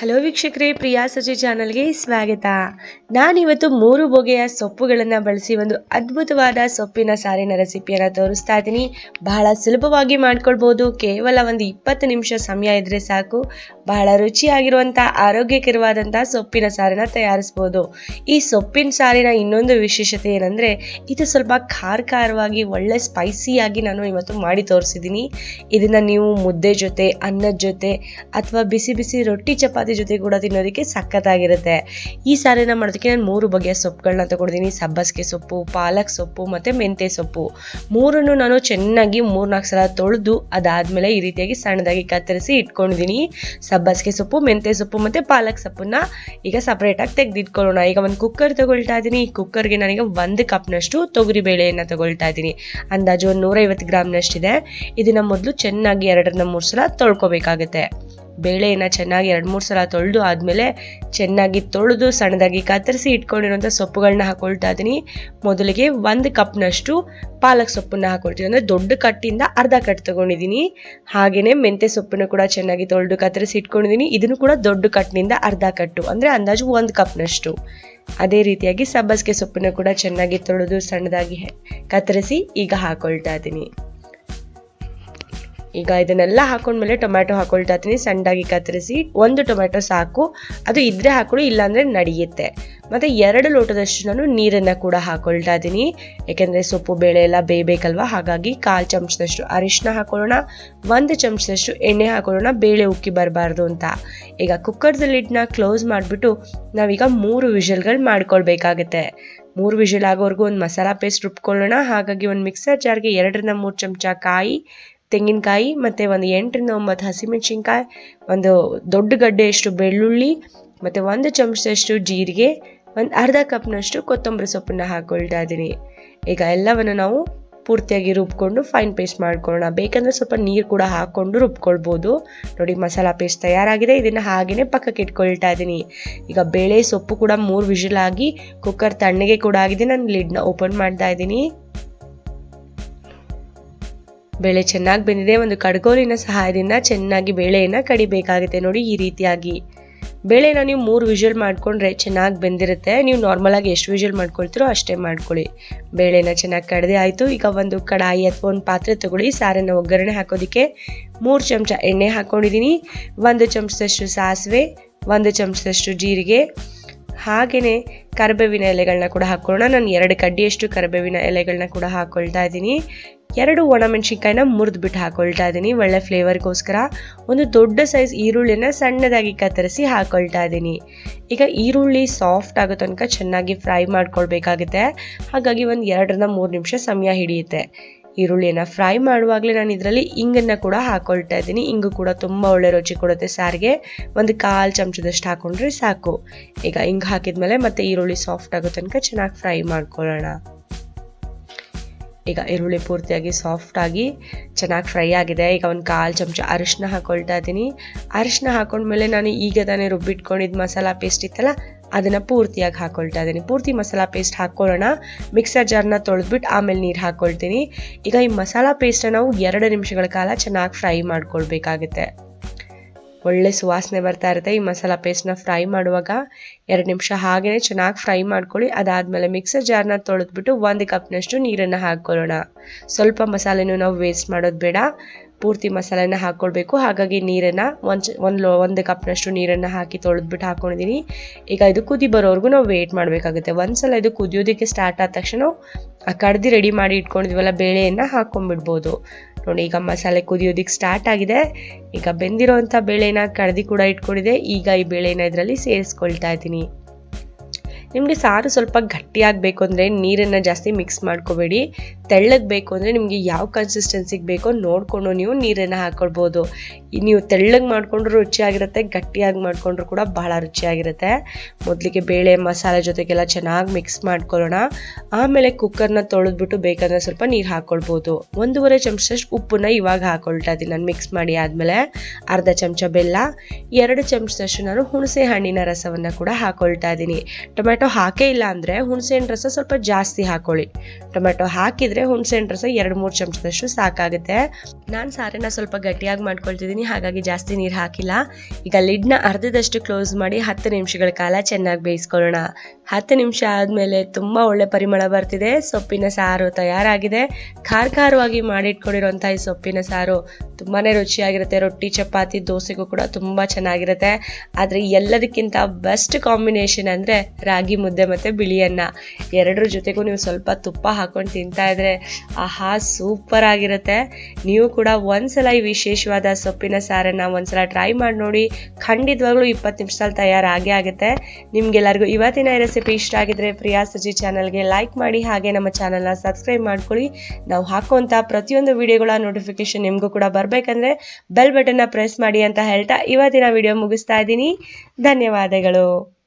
Hello ವೀಕ್ಷಕರೇ, ಪ್ರಿಯಾ ಸಜಿ ಚಾನಲ್ಗೆ ಸ್ವಾಗತ. ನಾನಿವತ್ತು ಮೂರು ಬಗೆಯ ಸೊಪ್ಪುಗಳನ್ನು ಬಳಸಿ ಒಂದು ಅದ್ಭುತವಾದ ಸೊಪ್ಪಿನ ಸಾರಿನ ರೆಸಿಪಿಯನ್ನು ತೋರಿಸ್ತಾ ಇದ್ದೀನಿ. ಬಹಳ ಸುಲಭವಾಗಿ ಮಾಡ್ಕೊಳ್ಬೋದು. ಕೇವಲ ಒಂದು ಇಪ್ಪತ್ತು ನಿಮಿಷ ಸಮಯ ಇದ್ದರೆ ಸಾಕು. ಬಹಳ ರುಚಿಯಾಗಿರುವಂಥ ಆರೋಗ್ಯಕರವಾದಂಥ ಸೊಪ್ಪಿನ ಸಾರಿನ ತಯಾರಿಸ್ಬೋದು. ಈ ಸೊಪ್ಪಿನ ಸಾರಿನ ಇನ್ನೊಂದು ವಿಶೇಷತೆ ಏನಂದರೆ, ಇದು ಸ್ವಲ್ಪ ಖಾರ ಖಾರವಾಗಿ ಒಳ್ಳೆ ಸ್ಪೈಸಿಯಾಗಿ ನಾನು ಇವತ್ತು ಮಾಡಿ ತೋರಿಸಿದ್ದೀನಿ. ಇದನ್ನು ನೀವು ಮುದ್ದೆ ಜೊತೆ, ಅನ್ನದ ಜೊತೆ ಅಥವಾ ಬಿಸಿ ಬಿಸಿ ರೊಟ್ಟಿ ಚಪಾತಿ ಜೊತೆ ಕೂಡ ತಿನ್ನೋದಕ್ಕೆ ಸಖತ್ತಾಗಿರುತ್ತೆ. ಈ ಸಾರಿನ ಮಾಡೋದಕ್ಕೆ ನಾನು ಮೂರು ಬಗೆಯ ಸೊಪ್ಪುಗಳನ್ನ ತಗೊಂಡಿದ್ದೀನಿ ಸಬ್ಬಸಿಗೆ ಸೊಪ್ಪು, ಪಾಲಕ್ ಸೊಪ್ಪು ಮತ್ತು ಮೆಂತೆ ಸೊಪ್ಪು. ಮೂರನ್ನು ನಾನು ಚೆನ್ನಾಗಿ ಮೂರ್ನಾಲ್ಕು ಸಲ ತೊಳೆದು ಅದಾದಮೇಲೆ ಈ ರೀತಿಯಾಗಿ ಸಣ್ಣದಾಗಿ ಕತ್ತರಿಸಿ ಇಟ್ಕೊಂಡಿದ್ದೀನಿ ಸಬ್ಬಸಿಗೆ ಸೊಪ್ಪು ಮೆಂತೆ ಸೊಪ್ಪು ಮತ್ತು ಪಾಲಕ್ ಸೊಪ್ಪನ್ನ ಈಗ ಸಪ್ರೇಟಾಗಿ ತೆಗೆದಿಟ್ಕೊಳ್ಳೋಣ. ಈಗ ಒಂದು ಕುಕ್ಕರ್ ತಗೊಳ್ತಾ ಇದ್ದೀನಿ ಈ ಕುಕ್ಕರ್ಗೆ ನನಗೆ ಒಂದು ಕಪ್ನಷ್ಟು ತೊಗರಿ ಬೇಳೆಯನ್ನು ತಗೊಳ್ತಾ ಇದ್ದೀನಿ ಅಂದಾಜು ಒಂದು ನೂರೈವತ್ತು ಗ್ರಾಮ್ನಷ್ಟಿದೆ. ಇದನ್ನು ಮೊದಲು ಚೆನ್ನಾಗಿ ಎರಡರಿಂದ ಮೂರು ಸಲ ತೊಳ್ಕೊಬೇಕಾಗತ್ತೆ. ಬೇಳೆಯನ್ನು ಚೆನ್ನಾಗಿ ಎರಡು ಮೂರು ಸಲ ತೊಳೆದು ಆದಮೇಲೆ ಚೆನ್ನಾಗಿ ತೊಳೆದು ಸಣ್ಣದಾಗಿ ಕತ್ತರಿಸಿ ಇಟ್ಕೊಂಡಿರೋಂಥ ಸೊಪ್ಪುಗಳನ್ನ ಹಾಕೊಳ್ತಾ ಇದ್ದೀನಿ ಮೊದಲಿಗೆ ಒಂದು ಕಪ್ನಷ್ಟು ಪಾಲಕ್ ಸೊಪ್ಪನ್ನ ಹಾಕೊಳ್ತೀನಿ. ಅಂದರೆ ದೊಡ್ಡ ಕಟ್ಟಿಂದ ಅರ್ಧ ಕಟ್ ತೊಗೊಂಡಿದ್ದೀನಿ ಹಾಗೆಯೇ ಮೆಂತ್ಯ ಸೊಪ್ಪನ್ನು ಕೂಡ ಚೆನ್ನಾಗಿ ತೊಳೆದು ಕತ್ತರಿಸಿ ಇಟ್ಕೊಂಡಿದ್ದೀನಿ ಇದನ್ನು ಕೂಡ ದೊಡ್ಡ ಕಟ್ಟಿನಿಂದ ಅರ್ಧ ಕಟ್ಟು. ಅಂದರೆ ಅಂದಾಜು ಒಂದು ಕಪ್ನಷ್ಟು. ಅದೇ ರೀತಿಯಾಗಿ ಸಬ್ಬಸಿಗೆ ಸೊಪ್ಪನ್ನು ಕೂಡ ಚೆನ್ನಾಗಿ ತೊಳೆದು ಸಣ್ಣದಾಗಿ ಕತ್ತರಿಸಿ ಈಗ ಹಾಕೊಳ್ತಾ ಇದ್ದೀನಿ ಈಗ ಇದನ್ನೆಲ್ಲ ಹಾಕೊಂಡ್ಮೇಲೆ ಟೊಮ್ಯಾಟೊ ಹಾಕೊಳ್ತಾ ಇದ್ದೀನಿ ಸಣ್ಣದಾಗಿ ಕತ್ತರಿಸಿ ಒಂದು ಟೊಮ್ಯಾಟೊ ಸಾಕು. ಅದು ಇದ್ರೆ ಹಾಕೊಳ್ಳಿ ಇಲ್ಲಾಂದ್ರೆ ನಡೆಯುತ್ತೆ. ಮತ್ತೆ ಎರಡು ಲೋಟದಷ್ಟು ನಾನು ನೀರನ್ನು ಕೂಡ ಹಾಕೊಳ್ತಾ ಇದ್ದೀನಿ. ಯಾಕೆಂದರೆ ಸೊಪ್ಪು, ಬೇಳೆ ಎಲ್ಲ ಬೇಯಬೇಕಲ್ವಾ ಹಾಗಾಗಿ ಕಾಲು ಚಮಚದಷ್ಟು ಅರಿಶಿನ ಹಾಕೊಳ್ಳೋಣ. ಒಂದು ಚಮಚದಷ್ಟು ಎಣ್ಣೆ ಹಾಕೊಳ್ಳೋಣ. ಬೇಳೆ ಉಕ್ಕಿ ಬರಬಾರ್ದು ಅಂತ. ಈಗ ಕುಕ್ಕರ್ದ ಲಿಡ್ನ ಕ್ಲೋಸ್ ಮಾಡಿಬಿಟ್ಟು ನಾವೀಗ ಮೂರು ವಿಷಲ್ಗಳು ಮಾಡ್ಕೊಳ್ಬೇಕಾಗತ್ತೆ. ಮೂರು ವಿಷಲ್ ಆಗೋವರೆಗೂ ಒಂದು ಮಸಾಲ ಪೇಸ್ಟ್ ರುಬ್ಕೊಳ್ಳೋಣ. ಹಾಗಾಗಿ ಒಂದು ಮಿಕ್ಸರ್ ಜಾರ್ಗೆ ಎರಡರಿಂದ ಮೂರು ಚಮಚ ಕಾಯಿ ತೆಂಗಿನಕಾಯಿ ಮತ್ತು ಒಂದು ಎಂಟರಿಂದ ಒಂಬತ್ತು ಹಸಿಮೆಣ್ಸಿನ್ಕಾಯಿ, ಒಂದು ದೊಡ್ಡ ಗಡ್ಡೆಯಷ್ಟು ಬೆಳ್ಳುಳ್ಳಿ ಮತ್ತು ಒಂದು ಚಮಚದಷ್ಟು ಜೀರಿಗೆ, ಒಂದು ಅರ್ಧ ಕಪ್ನಷ್ಟು ಕೊತ್ತಂಬರಿ ಸೊಪ್ಪನ್ನ ಹಾಕ್ಕೊಳ್ತಾ ಇದ್ದೀನಿ. ಈಗ ಎಲ್ಲವನ್ನು ನಾವು ಪೂರ್ತಿಯಾಗಿ ರುಬ್ಕೊಂಡು ಫೈನ್ ಪೇಸ್ಟ್ ಮಾಡ್ಕೊಳ್ಳೋಣ. ಬೇಕಂದರೆ ಸ್ವಲ್ಪ ನೀರು ಕೂಡ ಹಾಕ್ಕೊಂಡು ರುಬ್ಕೊಳ್ಬೋದು. ನೋಡಿ, ಮಸಾಲ ಪೇಸ್ಟ್ ತಯಾರಾಗಿದೆ. ಇದನ್ನು ಹಾಗೆಯೇ ಪಕ್ಕಕ್ಕೆ ಇಟ್ಕೊಳ್ತಾ ಇದ್ದೀನಿ. ಈಗ ಬೇಳೆ ಸೊಪ್ಪು ಕೂಡ ಮೂರು ವಿಷಲ್ ಆಗಿ ಕುಕ್ಕರ್ ತಣ್ಣಗೆ ಕೂಡ ಆಗಿದೆ. ನಾನು ಲಿಡ್ನ ಓಪನ್ ಮಾಡ್ತಾ ಇದ್ದೀನಿ. ಬೇಳೆ ಚೆನ್ನಾಗಿ ಬೆಂದಿದೆ, ಒಂದು ಕಡ್ಗೋಲಿನ ಸಹಾಯದಿಂದ ಚೆನ್ನಾಗಿ ಬೇಳೆಯನ್ನು ಕಡಿಬೇಕಾಗುತ್ತೆ ನೋಡಿ ಈ ರೀತಿಯಾಗಿ. ಬೇಳೆನ ನೀವು ಮೂರು ವಿಜುವಲ್ ಮಾಡಿಕೊಂಡ್ರೆ ಚೆನ್ನಾಗಿ ಬೆಂದಿರುತ್ತೆ, ನೀವು ನಾರ್ಮಲಾಗಿ ಎಷ್ಟು ವಿಜುವಲ್ ಮಾಡ್ಕೊಳ್ತೀರೋ ಅಷ್ಟೇ ಮಾಡ್ಕೊಳ್ಳಿ. ಬೇಳೆನ ಚೆನ್ನಾಗಿ ಕಡದೆ ಆಯಿತು, ಈಗ ಒಂದು ಕಡಾಯಿ ಅಥವಾ ಒಂದು ಪಾತ್ರೆ ತೊಗೊಳ್ಳಿ, ಸಾರನ್ನು ಒಗ್ಗರಣೆ ಹಾಕೋದಕ್ಕೆ ಮೂರು ಚಮಚ ಎಣ್ಣೆ ಹಾಕ್ಕೊಂಡಿದ್ದೀನಿ ಒಂದು ಚಮಚದಷ್ಟು ಸಾಸಿವೆ, ಒಂದು ಚಮಚದಷ್ಟು ಜೀರಿಗೆ ಹಾಗೆಯೇ ಕರಿಬೇವಿನ ಎಲೆಗಳನ್ನ ಕೂಡ ಹಾಕ್ಕೊಳ್ಳೋಣ. ನಾನು ಎರಡು ಕಡ್ಡಿಯಷ್ಟು ಕರಿಬೇವಿನ ಎಲೆಗಳನ್ನ ಕೂಡ ಹಾಕ್ಕೊಳ್ತಾ ಇದ್ದೀನಿ. ಎರಡು ಒಣಮೆಣ್ಸಿನ್ಕಾಯಿನ ಮುರಿದ್ಬಿಟ್ಟು ಹಾಕೊಳ್ತಾ ಇದ್ದೀನಿ ಒಳ್ಳೆ ಫ್ಲೇವರ್ಗೋಸ್ಕರ ಒಂದು ದೊಡ್ಡ ಸೈಜ್ ಈರುಳ್ಳಿನ ಸಣ್ಣದಾಗಿ ಕತ್ತರಿಸಿ ಹಾಕೊಳ್ತಾ ಇದ್ದೀನಿ ಈಗ ಈರುಳ್ಳಿ ಸಾಫ್ಟ್ ಆಗೋ ತನಕ ಚೆನ್ನಾಗಿ ಫ್ರೈ ಮಾಡ್ಕೊಳ್ಬೇಕಾಗುತ್ತೆ. ಹಾಗಾಗಿ ಒಂದು ಎರಡರಿಂದ ಮೂರು ನಿಮಿಷ ಸಮಯ ಹಿಡಿಯುತ್ತೆ. ಈರುಳ್ಳಿಯನ್ನು ಫ್ರೈ ಮಾಡುವಾಗಲೇ ನಾನು ಇದರಲ್ಲಿ ಇಂಗನ್ನು ಕೂಡ ಹಾಕೊಳ್ತಾ ಇದ್ದೀನಿ ಇಂಗು ಕೂಡ ತುಂಬ ಒಳ್ಳೆ ರುಚಿ ಕೊಡುತ್ತೆ ಸಾರಿಗೆ. ಒಂದು ಕಾಲು ಚಮಚದಷ್ಟು ಹಾಕೊಂಡ್ರೆ ಸಾಕು. ಈಗ ಹಿಂಗೆ ಹಾಕಿದ್ಮೇಲೆ ಮತ್ತೆ ಈರುಳ್ಳಿ ಸಾಫ್ಟ್ ಆಗೋ ತನಕ ಚೆನ್ನಾಗಿ ಫ್ರೈ ಮಾಡ್ಕೊಳ್ಳೋಣ. ಈಗ ಈರುಳ್ಳಿ ಪೂರ್ತಿಯಾಗಿ ಸಾಫ್ಟಾಗಿ ಚೆನ್ನಾಗಿ ಫ್ರೈ ಆಗಿದೆ. ಈಗ ಒಂದು ಕಾಲು ಚಮಚ ಅರಿಶಿನ ಹಾಕೊಳ್ತಾ ಇದ್ದೀನಿ. ಅರಿಶಿನ ಹಾಕೊಂಡ್ಮೇಲೆ ನಾನು ಈಗ ತಾನೇ ರುಬ್ಬಿಟ್ಕೊಂಡಿದ್ದು ಮಸಾಲ ಪೇಸ್ಟ್ ಇತ್ತಲ್ಲ, ಅದನ್ನು ಪೂರ್ತಿಯಾಗಿ ಹಾಕ್ಕೊಳ್ತಾ ಇದ್ದೀನಿ. ಪೂರ್ತಿ ಮಸಾಲ ಪೇಸ್ಟ್ ಹಾಕ್ಕೊಳ್ಳೋಣ ಮಿಕ್ಸರ್ ಜಾರ್ನ ತೊಳೆದ್ಬಿಟ್ಟು ಆಮೇಲೆ ನೀರು ಹಾಕ್ಕೊಳ್ತೀನಿ ಈಗ ಈ ಮಸಾಲ ಪೇಸ್ಟನ್ನು ನಾವು ಎರಡು ನಿಮಿಷಗಳ ಕಾಲ ಚೆನ್ನಾಗಿ ಫ್ರೈ ಮಾಡ್ಕೊಳ್ಬೇಕಾಗುತ್ತೆ. ಒಳ್ಳೆ ಸುವಾಸನೆ ಬರ್ತಾ ಇರುತ್ತೆ. ಈ ಮಸಾಲ ಪೇಸ್ಟ್ನ ಫ್ರೈ ಮಾಡುವಾಗ ಎರಡು ನಿಮಿಷ ಹಾಗೆಯೇ ಚೆನ್ನಾಗಿ ಫ್ರೈ ಮಾಡ್ಕೊಳ್ಳಿ. ಅದಾದಮೇಲೆ ಮಿಕ್ಸರ್ ಜಾರ್ನ ತೊಳೆದ್ಬಿಟ್ಟು ಒಂದು ಕಪ್ನಷ್ಟು ನೀರನ್ನು ಹಾಕ್ಕೊಳ್ಳೋಣ. ಸ್ವಲ್ಪ ಮಸಾಲೆನೂ ನಾವು ವೇಸ್ಟ್ ಮಾಡೋದು ಬೇಡ. ಪೂರ್ತಿ ಮಸಾಲೆನ ಹಾಕ್ಕೊಳ್ಬೇಕು. ಹಾಗಾಗಿ ನೀರನ್ನು ಒಂದು ಒಂದು ಲೋ, ಒಂದು ಕಪ್ನಷ್ಟು ನೀರನ್ನು ಹಾಕಿ ತೊಳೆದ್ಬಿಟ್ಟು ಹಾಕ್ಕೊಂಡಿದ್ದೀನಿ ಈಗ ಇದು ಕುದಿ ಬರೋವರೆಗೂ ನಾವು ವೇಟ್ ಮಾಡಬೇಕಾಗುತ್ತೆ. ಒಂದ್ಸಲ ಇದು ಕುದಿಯೋದಕ್ಕೆ ಸ್ಟಾರ್ಟ್ ಆದ ತಕ್ಷಣ ಕಡ್ದು ರೆಡಿ ಮಾಡಿ ಇಟ್ಕೊಂಡಿದ್ವಲ್ಲ, ಬೇಳೆಯನ್ನು ಹಾಕ್ಕೊಂಡ್ಬಿಡ್ಬೋದು ನೋಡಿ, ಈಗ ಮಸಾಲೆ ಕುದಿಯೋದಕ್ಕೆ ಸ್ಟಾರ್ಟ್ ಆಗಿದೆ. ಈಗ ಬೆಂದಿರೋವಂಥ ಬೇಳೆನ ಕಡ್ದು ಕೂಡ ಇಟ್ಕೊಂಡಿದೆ. ಈಗ ಈ ಬೇಳೆನ ಇದರಲ್ಲಿ ಸೇರಿಸ್ಕೊಳ್ತಾ ಇದ್ದೀನಿ. ನಿಮಗೆ ಸಾರು ಸ್ವಲ್ಪ ಗಟ್ಟಿಯಾಗಬೇಕು ಅಂದರೆ ನೀರನ್ನು ಜಾಸ್ತಿ ಮಿಕ್ಸ್ ಮಾಡ್ಕೋಬೇಡಿ. ತೆಳ್ಳಗೆ ಬೇಕು ಅಂದರೆ ನಿಮಗೆ ಯಾವ ಕನ್ಸಿಸ್ಟೆನ್ಸಿಗೆ ಬೇಕೋ ನೋಡಿಕೊಂಡು ನೀವು ನೀರನ್ನು ಹಾಕ್ಕೊಳ್ಬೋದು ನೀವು ತೆಳ್ಳಗೆ ಮಾಡಿಕೊಂಡ್ರೂ ರುಚಿಯಾಗಿರುತ್ತೆ, ಗಟ್ಟಿಯಾಗಿ ಮಾಡಿಕೊಂಡ್ರು ಕೂಡ ಬಹಳ ರುಚಿಯಾಗಿರುತ್ತೆ. ಮೊದಲಿಗೆ ಬೇಳೆ, ಮಸಾಲೆ ಜೊತೆಗೆಲ್ಲ ಚೆನ್ನಾಗಿ ಮಿಕ್ಸ್ ಮಾಡ್ಕೊಳ್ಳೋಣ. ಆಮೇಲೆ ಕುಕ್ಕರ್ನ ತೊಳೆದ್ಬಿಟ್ಟು ಬೇಕಂದರೆ ಸ್ವಲ್ಪ ನೀರು ಹಾಕ್ಕೊಳ್ಬೋದು ಒಂದೂವರೆ ಚಮಚದಷ್ಟು ಉಪ್ಪನ್ನ ಇವಾಗ ಹಾಕೊಳ್ತಾ ಇದ್ದೀನಿ. ನಾನು ಮಿಕ್ಸ್ ಮಾಡಿ ಆದಮೇಲೆ ಅರ್ಧ ಚಮಚ ಬೆಲ್ಲ, ಎರಡು ಚಮಚದಷ್ಟು ನಾನು ಹುಣಸೆ ಹಣ್ಣಿನ ರಸವನ್ನು ಕೂಡ ಹಾಕ್ಕೊಳ್ತಾ ಇದ್ದೀನಿ. ಟೊಮ್ಯಾಟೊ ಹಾಕೇ ಇಲ್ಲ ಅಂದರೆ ಹುಣಸೆಹಣ್ಣು ರಸ ಸ್ವಲ್ಪ ಜಾಸ್ತಿ ಹಾಕೊಳ್ಳಿ. ಟೊಮೆಟೊ ಹಾಕಿದರೆ ಹುಣಸೆಹಣ್ಣು ರಸ ಎರಡು, ಮೂರು ಚಮಚದಷ್ಟು ಸಾಕಾಗುತ್ತೆ. ನಾನು ಸಾರನ್ನ ಸ್ವಲ್ಪ ಗಟ್ಟಿಯಾಗಿ ಮಾಡ್ಕೊಳ್ತಿದ್ದೀನಿ ಹಾಗಾಗಿ ಜಾಸ್ತಿ ನೀರು ಹಾಕಿಲ್ಲ. ಈಗ ಲಿಡ್ನ ಅರ್ಧದಷ್ಟು ಕ್ಲೋಸ್ ಮಾಡಿ ಹತ್ತು ನಿಮಿಷಗಳ ಕಾಲ ಚೆನ್ನಾಗಿ ಬೇಯಿಸ್ಕೊಳ್ಳೋಣ. ಹತ್ತು ನಿಮಿಷ ಆದಮೇಲೆ ತುಂಬ ಒಳ್ಳೆ ಪರಿಮಳ ಬರ್ತಿದೆ. ಸೊಪ್ಪಿನ ಸಾರು ತಯಾರಾಗಿದೆ. ಖಾರ ಖಾರವಾಗಿ ಮಾಡಿಟ್ಕೊಂಡಿರೋಂಥ ಈ ಸೊಪ್ಪಿನ ಸಾರು ತುಂಬಾ ರುಚಿಯಾಗಿರುತ್ತೆ. ರೊಟ್ಟಿ, ಚಪಾತಿ, ದೋಸೆಗೂ ಕೂಡ ತುಂಬ ಚೆನ್ನಾಗಿರುತ್ತೆ. ಆದರೆ ಎಲ್ಲದಕ್ಕಿಂತ ಬೆಸ್ಟ್ ಕಾಂಬಿನೇಷನ್ ಅಂದರೆ ರಾಗಿ ಮುದ್ದೆ ಮತ್ತು ಬಿಳಿ ಅನ್ನ ಎರಡರ ಜೊತೆಗೂ ನೀವು ಸ್ವಲ್ಪ ತುಪ್ಪ ಹಾಕೊಂಡು ತಿಂತಾ ಇದ್ರೆ ಆಹಾ, ಸೂಪರ್ ಆಗಿರುತ್ತೆ. ನೀವು ಕೂಡ ಒಂದ್ಸಲ ಈ ವಿಶೇಷವಾದ ಸೊಪ್ಪಿನ ಸಾರನ್ನು ಒಂದ್ಸಲ ಟ್ರೈ ಮಾಡಿ ನೋಡಿ. ಖಂಡಿತವಾಗ್ಲೂ ಇಪ್ಪತ್ತು ನಿಮಿಷದಲ್ಲಿ ತಯಾರಾಗೇ ಆಗುತ್ತೆ. ನಿಮಗೆಲ್ಲರಿಗೂ ಇವತ್ತಿನ ರೆಸಿಪಿ ಇಷ್ಟ ಆಗಿದ್ರೆ ಪ್ರಿಯಾ ಸಜಿ ಚಾನಲ್ಗೆ ಲೈಕ್ ಮಾಡಿ, ಹಾಗೆ ನಮ್ಮ ಚಾನಲ್ನ ಸಬ್ಸ್ಕ್ರೈಬ್ ಮಾಡ್ಕೊಳ್ಳಿ. ನಾವು ಹಾಕುವಂಥ ಪ್ರತಿಯೊಂದು ವಿಡಿಯೋಗಳ ನೋಟಿಫಿಕೇಶನ್ ನಿಮಗೂ ಕೂಡ ಬರಬೇಕಂದ್ರೆ ಬೆಲ್ ಬಟನ್ನ ಪ್ರೆಸ್ ಮಾಡಿ ಅಂತ ಹೇಳ್ತಾ ಇವತ್ತಿನ ವಿಡಿಯೋ ಮುಗಿಸ್ತಾ ಇದ್ದೀನಿ. ಧನ್ಯವಾದಗಳು.